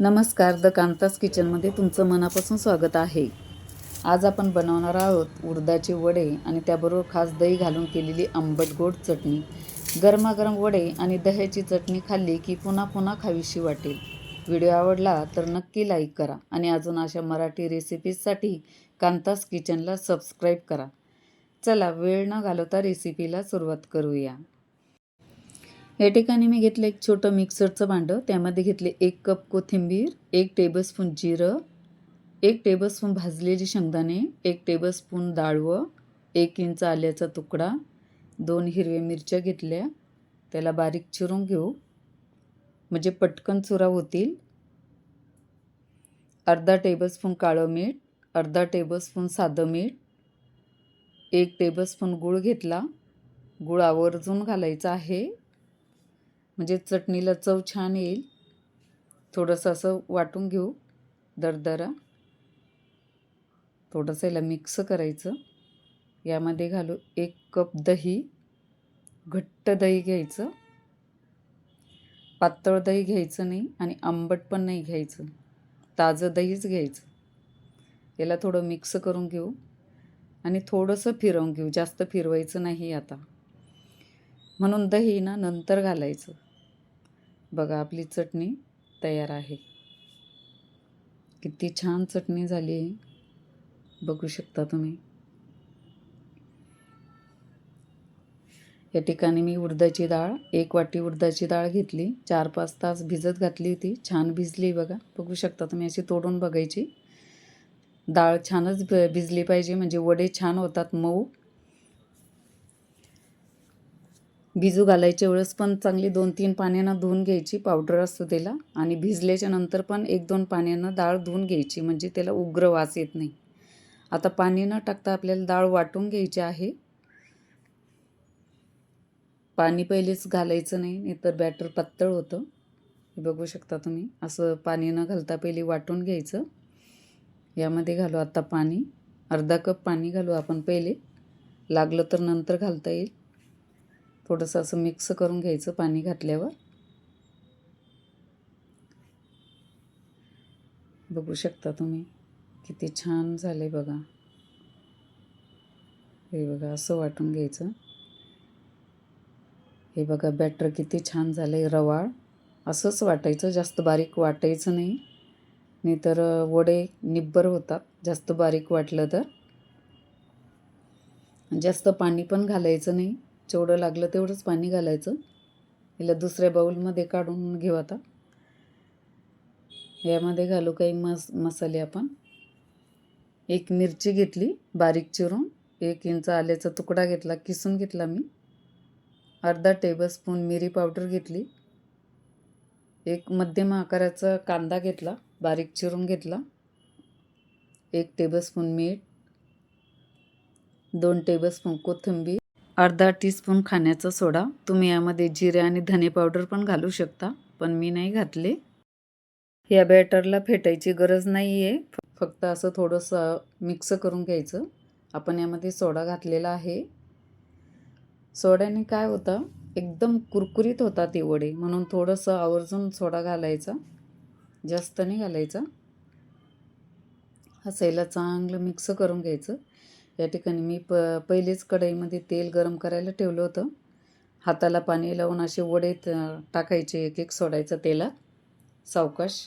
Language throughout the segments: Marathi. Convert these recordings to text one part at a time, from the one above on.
नमस्कार द कांतास किचनमध्ये तुमचं मनापासून स्वागत आहे. आज आपण बनवणार आहोत उडदाचे वडे आणि त्याबरोबर खास दही घालून केलेली आंबट गोड चटणी. गरमागरम वडे आणि दह्याची चटणी खाल्ली की पुन्हा पुन्हा खावीशी वाटेल. व्हिडिओ आवडला तर नक्की लाईक करा आणि अजून अशा मराठी रेसिपीजसाठी कांतास किचनला सबस्क्राईब करा. चला वेळ न घालवता रेसिपीला सुरुवात करूया. या ठिकाणी मी घेतलं एक छोटं मिक्सरचं भांडं. त्यामध्ये घेतले एक कप कोथिंबीर एक टेबलस्पून जिरं एक टेबलस्पून भाजलेली शेंगदाणे एक टेबलस्पून डाळवं एक इंच आल्याचा तुकडा दोन हिरव्या मिरच्या घेतल्या. त्याला बारीक चिरून घेऊ. म्हणजे पटकन चुरा होतील. अर्धा टेबलस्पून काळं मीठ अर्धा टेबलस्पून साधं मीठ एक टेबलस्पून गूळ घेतला. गूळ आवर्जून घालायचा आहे. म्हणजे चटणीला चव छान येईल. थोडंसं असं वाटून घेऊ. दरदरा. थोडंसं याला मिक्स करायचं. यामध्ये घालू एक कप दही. घट्ट दही घ्यायचं. पातळ दही घ्यायचं नाही आणि आंबट पण नाही घ्यायचं. ताजं दहीच घ्यायचं. याला थोडं मिक्स करून घेऊ. आणि थोडंसं फिरवून घेऊ. जास्त फिरवायचं नाही आता. म्हणून दही ना नंतर घालायचं. बघा आपली चटणी तयार आहे. किती छान चटणी झाली आहे. बघू शकता तुम्ही. या ठिकाणी मी उडदाची डाळ एक वाटी उडदाची डाळ घेतली. चार पाच तास भिजत घातली होती. छान भिजली बघा. बघू शकता तुम्ही अशी तोडून बघायची. डाळ छानच भ भिजली पाहिजे. म्हणजे वडे छान होतात मऊ. भिजू घालायच्या वेळेस पण चांगली दोन तीन पाण्यानं धुवून घ्यायची पावडर असतो त्याला आणि भिजल्याच्या नंतर पण एक दोन पाण्यानं डाळ धुवून घ्यायची म्हणजे त्याला उग्र वास येत नाही. आता पाणी न टाकता आपल्याला डाळ वाटून घ्यायची आहे. पाणी पहिलेच घालायचं नाही नाहीतर बॅटर पातळ होतं. बघू शकता तुम्ही असं पाणी न घालता पहिले वाटून घ्यायचं. यामध्ये घालू आता पाणी. अर्धा कप पाणी घालू आपण पहिले. लागलं तर नंतर घालता येईल. थोडंसं असं मिक्स करून घ्यायचं पाणी घातल्यावर. बघू शकता तुम्ही किती छान झाले बघा. हे बघा असं वाटून घ्यायचं. हे बघा बॅटर किती छान झालं आहे रवाळ. असंच वाटायचं जास्त बारीक वाटायचं नाही. नाहीतर वडे निब्बर होतात जास्त बारीक वाटलं तर. जास्त पाणी पण घालायचं नाही. जेवढं लागलं तेवढंच पाणी घालायचं. याला दुसऱ्या बाऊलमध्ये काढून घेऊ आता. यामध्ये घालू काही मस मसाले आपण. एक मिरची घेतली बारीक चिरून. एक इंच आल्याचा तुकडा घेतला किसून घेतला मी. अर्धा टेबलस्पून मिरी पावडर घेतली. एक मध्यम आकाराचा कांदा घेतला बारीक चिरून घेतला. एक टेबलस्पून मीठ. दोन टेबलस्पून कोथिंबीर. अर्धा टीस्पून खाण्याचा सोडा. तुम्ही यामध्ये जिरे आणि धने पावडर पण घालू शकता पण मी नाही घातले. या बॅटरला फेटायची गरज नाही आहे फक्त असं थोडंसं मिक्स करून घ्यायचं. आपण यामध्ये सोडा घातलेला आहे. सोड्याने काय होतं एकदम कुरकुरीत होतात ते वडे म्हणून थोडंसं आवर्जून सोडा घालायचा. जास्त नाही घालायचा. हसायला चांगलं मिक्स करून घ्यायचं. या ठिकाणी मी प पहिलेच कढईमध्ये तेल गरम करायला ठेवलं होतं. हाताला पाणी लावून असे वडे टाकायचे एक एक सोडायचं तेलात. सावकाश.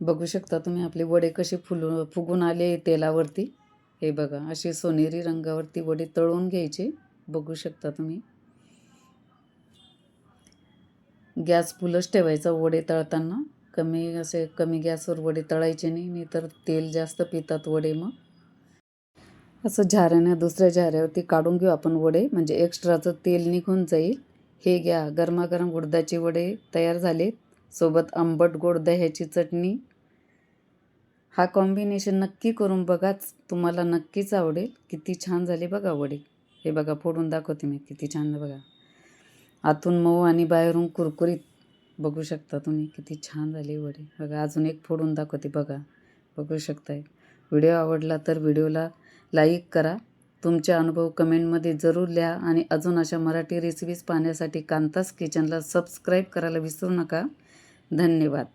बघू शकता तुम्ही आपले वडे कसे फुलून फुगून आले तेलावरती. हे बघा असे सोनेरी रंगावरती वडे तळून घ्यायचे. बघू शकता तुम्ही. गॅस फुलच ठेवायचा वडे तळताना. कमी असे कमी गॅसवर वडे तळायचे नाही नाहीतर तेल जास्त पितात वडे मग. असं झाऱ्यानं दुसऱ्या झाऱ्यावरती काढून घेऊ आपण वडे. म्हणजे एक्स्ट्राचं तेल निघून जाईल. हे घ्या. गरमागरम उडदाचे वडे तयार झाले सोबत आंबट गोड दह्याची चटणी. हा कॉम्बिनेशन नक्की करून बघाच. तुम्हाला नक्कीच आवडेल. किती छान झाले बघा वडे. हे बघा फोडून दाखवते मी. किती छान बघा. आतून मऊ आणि बाहेरून कुरकुरीत. बघू शकता तुम्ही किती छान झाले वडे. बघा अजून एक फोडून दाखवते बघा. बघू शकताय. व्हिडिओ आवडला तर व्हिडिओला लाईक करा. तुमचे अनुभव कमेंटमध्ये जरूर लिहा आणि अजून अशा मराठी रेसिपीज पाहण्यासाठी कांतास किचनला सबस्क्राईब करायला विसरू नका. धन्यवाद.